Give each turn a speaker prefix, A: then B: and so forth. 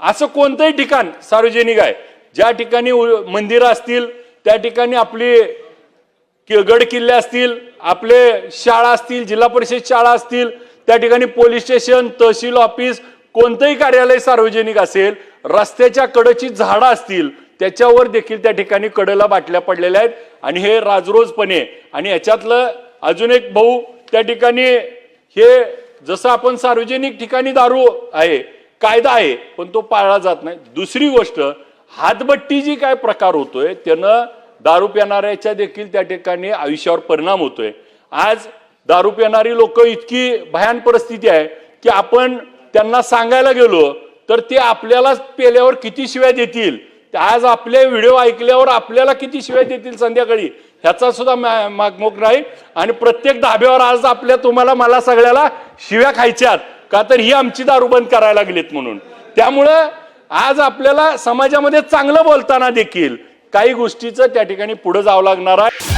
A: असं कोणतंही ठिकाण सार्वजनिक आहे. ज्या ठिकाणी मंदिरं असतील त्या ठिकाणी आपली कि- गड किल्ले असतील आपले शाळा असतील जिल्हा परिषद शाळा असतील त्या ठिकाणी पोलीस स्टेशन तहसील ऑफिस कोणतंही कार्यालय सार्वजनिक असेल रस्त्याच्या कडची झाडं असतील त्याच्यावर देखील त्या ठिकाणी कडेला बाटल्या पडलेल्या आहेत. आणि हे राजरोजपणे आणि याच्यातलं अजून एक भाऊ त्या ठिकाणी हे जसं आपण सार्वजनिक ठिकाणी दारू आहे कायदा आहे पण तो पाळला जात नाही. दुसरी गोष्ट हातबट्टी जी काय प्रकार होतोय त्यानं दारू पिणाऱ्याच्या देखील त्या ठिकाणी आयुष्यावर परिणाम होतोय. आज दारू पिणारी लोक इतकी भयान परिस्थिती आहे की आपण त्यांना सांगायला गेलो तर ते आपल्याला पेल्यावर किती शिव्या देतील? आज आपले व्हिडिओ ऐकल्यावर आपल्याला किती शिव्या देतील संध्याकाळी? ह्याचा सुद्धा मा- मागमोग नाही. आणि प्रत्येक धाब्यावर आज आपल्या तुम्हाला मला सगळ्याला शिव्या खायच्यात. का तर ही आमची दारू बंद करायला लागलीत म्हणून. त्यामुळं आज आपल्याला समाजामध्ये चांगलं बोलताना देखील काही गोष्टीचं त्या ठिकाणी पुढे जावं लागणार आहे.